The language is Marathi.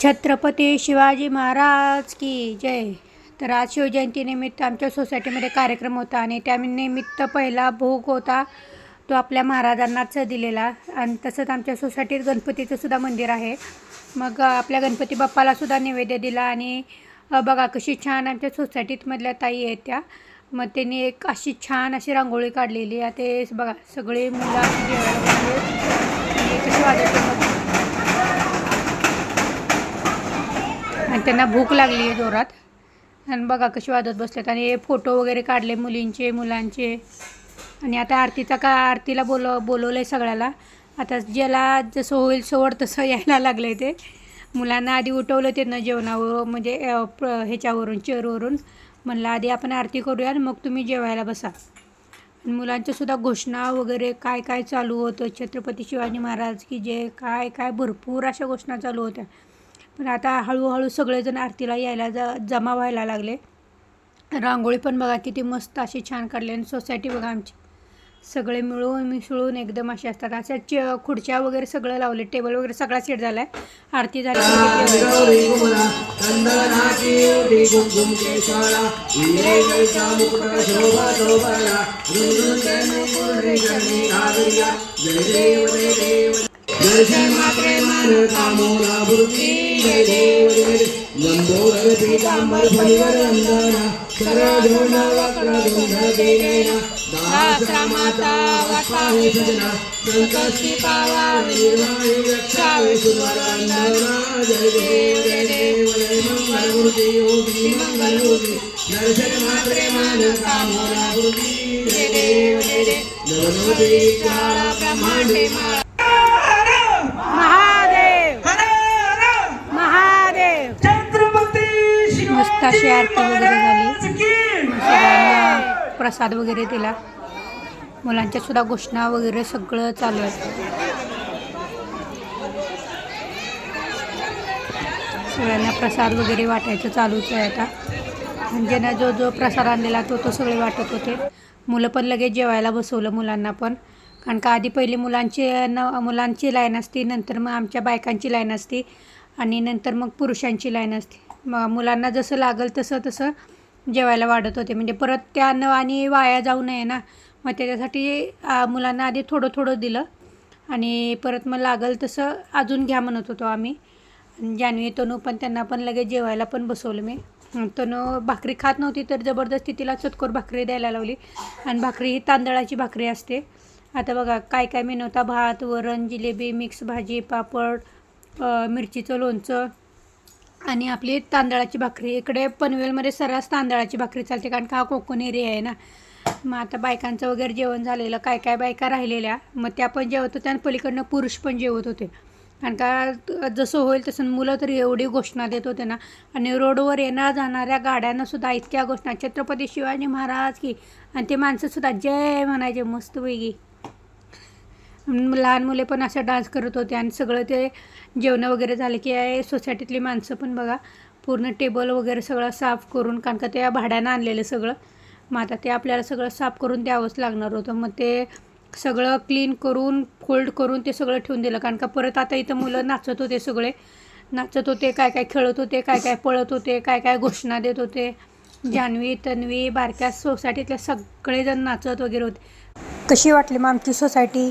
छत्रपती शिवाजी महाराज की जय. तर आज शिवजयंतीनिमित्त आमच्या सोसायटीमध्ये कार्यक्रम होता आणि त्या निमित्त पहिला भोग होता तो आपल्या महाराजांनाच दिलेला. आणि तसंच आमच्या सोसायटीत गणपतीचं सुद्धा मंदिर आहे. मग आपल्या गणपती बाप्पाला सुद्धा नैवेद्य दिला आणि बघा कशी छान आमच्या सोसायटीतमधल्या ताई आहेत त्या. मग त्यांनी एक अशी छान अशी रांगोळी काढलेली. आहे ते बघा सगळे मुलं अशी जेवायला आणि त्यांना भूक लागली आहे जोरात. आणि बघा कशी वाजत बसलेत. आणि फोटो वगैरे काढले मुलींचे मुलांचे. आणि आता आरतीचा का आरतीला बोलव बोलवलं आहे सगळ्याला. आता ज्याला जसं होईल सवड तसं यायला लागलं आहे ते. मुलांना आधी उठवलं ते न जेवणावर म्हणजे ह्याच्यावरून चेअरवरून. म्हणलं आधी आपण आरती करूया आणि मग तुम्ही जेवायला बसा. आणि घोषणा वगैरे काय काय चालू होतं? छत्रपती शिवाजी महाराज की जे काय काय? भरपूर अशा घोषणा चालू होत्या. पण आता हळूहळू सगळेजण आरतीला यायला ज जमा व्हायला लागले. रांगोळी पण बघा किती मस्त अशी छान काढली आणि सोसायटी बघा आमची. सगळे मिळून मिसळून एकदम असे असतात. अशा चे खुर्च्या वगैरे सगळं लावले. टेबल वगैरे सगळा सेट झाला आहे आरती झाली की जेवायला. गौरी कुमला चंदनाची उडी कुंकुम केशाला हिरे जैसा मुकुट शोभा शोभला रुंदुंदे जय देव जय देव जय देव लंबोदर पीतांबर फलिवर वंदना सरळ वक्र धुंड देना दासरा माता वाटावे सजना संकष्टी पावावे निर्वाणी रक्षावे सुंदर जय देव जय देव जय मंगल मूर्ती योगी मंगल मूर्ती दर्शन मात्रे मान कामोला बुद्धी जय देव जय देव नवनवती काळा ब्रह्मांडे माळा महादेव महादेव छत्रपती मस्त अशी आरती वगैरे झाली. सगळ्यांना प्रसाद वगैरे दिला. मुलांच्या सुद्धा घोषणा वगैरे सगळं चालू आहे. सगळ्यांना प्रसाद वगैरे वाटायचं चालूच आहे आता. आणि ज्यांना जो जो प्रसाद आणलेला तो तो सगळे वाटत होते. मुलं पण लगेच जेवायला बसवलं मुलांना पण. कारण का आधी पहिले मुलांची न मुलांची लाईन असती नंतर मग आमच्या बायकांची लाईन असती आणि नंतर मग पुरुषांची लाईन असते. मग मुलांना जसं लागल तसं तसं जेवायला वाढत होते. म्हणजे परत त्या अन्न आणि वाया जाऊ नये ना. मग त्याच्यासाठी मुलांना आधी थोडं थोडं दिलं. आणि परत मग लागल तसं अजून घ्या म्हणत होतो आम्ही. जानवी जान्हवी तनू पण त्यांना पण लगेच जेवायला पण बसवलं मी. तनू भाकरी खात नव्हती तर जबरदस्ती तिला चतकोर भाकरी द्यायला लावली. आणि भाकरी ही तांदळाची भाकरी असते. आता बघा काय काय मेनू होता? भात वरण जिलेबी मिक्स भाजी पापड मिरचीचं लोणचं आणि आपली तांदळाची भाकरी. इकडे पनवेलमध्ये सर्रास तांदळाची भाकरी चालते कारण का हा कोकण एरिया आहे ना. मग आता बायकांचं वगैरे जेवण झालेलं काय काय बायका राहिलेल्या मग त्या पण जेवत होत्या आणि पलीकडनं पुरुष पण जेवत होते. कारण का जसं होईल तसं मुलं तर एवढी घोषणा देत होते ना. आणि रोडवर येणार जाणाऱ्या गाड्यांनासुद्धा इतक्या घोषणा. छत्रपती शिवाजी महाराज की. आणि ते माणसंसुद्धा जय म्हणायचे मस्तपैकी लहान मुले पण असं डान्स करत होते आणि सगळं ते जेवणं वगैरे झाले की आहे सोसायटीतली माणसं पण बघा पूर्ण टेबल वगैरे सगळं साफ करून कारण का ते भाड्यानं आणलेलं सगळं. मग आता ते आपल्याला सगळं साफ करून द्यावंच लागणार होतं. मग ते सगळं क्लीन करून फोल्ड करून ते सगळं ठेवून दिलं. कारण का परत आता इथं मुलं नाचत होते सगळे. नाचत होते काय काय खेळत होते काय काय पळत होते काय काय घोषणा देत होते. जान्हवी तन्वी बारक्या सोसायटीतल्या सगळेजण नाचत वगैरे होते. कशी वाटली मग आमची सोसायटी